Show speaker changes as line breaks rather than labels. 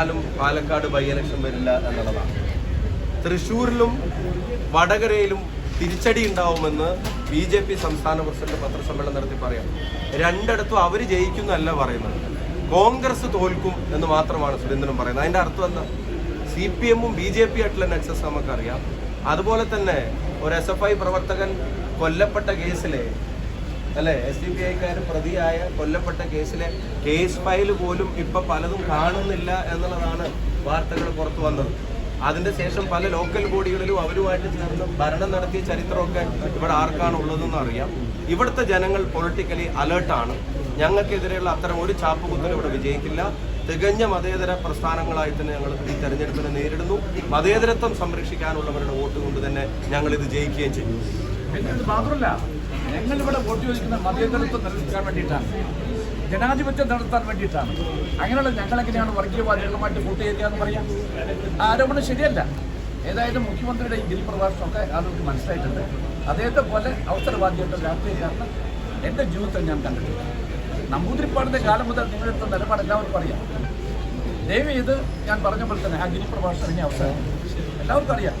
ാലും Palakkad by election വരില്ല എന്നുള്ളതാണ്. തൃശൂരിലും വടകരയിലും തിരിച്ചടി ഉണ്ടാവുമെന്ന് ബി ജെ പി സംസ്ഥാന പ്രസിഡന്റ് പത്രസമ്മേളനം നടത്തി പറയാം. രണ്ടിടത്തും അവർ ജയിക്കുന്നല്ല പറയുന്നത്. കോൺഗ്രസ് തോൽക്കും എന്ന് മാത്രമാണ് സുരേന്ദ്രൻ പറയുന്നത്. അതിന്റെ അർത്ഥം എന്താ? സി പി എമ്മും ബി ജെ പി ആയിട്ടുള്ള നെക്സസ് നമുക്കറിയാം. അതുപോലെ തന്നെ ഒരു എസ് എഫ് ഐ പ്രവർത്തകൻ കൊല്ലപ്പെട്ട കേസിലെ അല്ലെ? എസ് ഡി പി ഐക്കാർ പ്രതിയായ കൊല്ലപ്പെട്ട കേസിലെ കേസ് ഫയൽ പോലും ഇപ്പൊ പലതും കാണുന്നില്ല എന്നുള്ളതാണ് വാർത്തകൾ പുറത്തു വന്നത്. അതിന്റെ ശേഷം പല ലോക്കൽ ബോഡികളിലും അവരുമായിട്ട് ചേർന്ന് ഭരണം നടത്തിയ ചരിത്രമൊക്കെ ഇവിടെ ആർക്കാണ് ഉള്ളതെന്ന് അറിയാം. ഇവിടുത്തെ ജനങ്ങൾ പൊളിറ്റിക്കലി അലേർട്ടാണ് ഞങ്ങൾക്കെതിരെയുള്ള അത്തരം ഒരു ചാപ്പുകുത്തലും ഇവിടെ വിജയിക്കില്ല. തികഞ്ഞ മതേതര പ്രസ്ഥാനങ്ങളായി തന്നെ ഞങ്ങൾ ഈ തെരഞ്ഞെടുപ്പിനെ നേരിടുന്നു. മതേതരത്വം സംരക്ഷിക്കാനുള്ളവരുടെ വോട്ട് കൊണ്ട് തന്നെ ഞങ്ങൾ ഇത് ജയിക്കുകയും ചെയ്യും.
മാത്രമല്ല ഞങ്ങൾ ഇവിടെ വോട്ട് ചോദിക്കുന്ന മതേതരത്വം നിലനിർത്താൻ വേണ്ടിയിട്ടാണ്. ജനാധിപത്യം നടത്താൻ വേണ്ടിയിട്ടാണ്. അങ്ങനെയുള്ള ഞങ്ങളെങ്ങനെയാണ് വർഗീയവാദികളുമായിട്ട് വോട്ട് ചെയ്യുക എന്ന് പറയാം? ആരോപണം ശരിയല്ല. ഏതായാലും മുഖ്യമന്ത്രിയുടെ ഈ ബിൽ പ്രഭാഷണമൊക്കെ ആളുകൾക്ക് മനസ്സിലായിട്ടുണ്ട്. അദ്ദേഹത്തെ പോലെ അവസരവാദിയായിട്ട് രാഷ്ട്രീയക്കാരന് എന്റെ ജീവിതത്തിൽ ഞാൻ കണ്ടിട്ടില്ല. നമ്പൂതിരിപ്പാടിന്റെ കാലം മുതൽ നിങ്ങളെടുത്ത നിലപാട് എല്ലാവർക്കും അറിയാം. ദയവ് ചെയ്ത് ഞാൻ പറഞ്ഞ പോലെ തന്നെ ആ ഗിരിപ്രഭാഷണം ഇനി അവസാനം എല്ലാവർക്കും അറിയാം.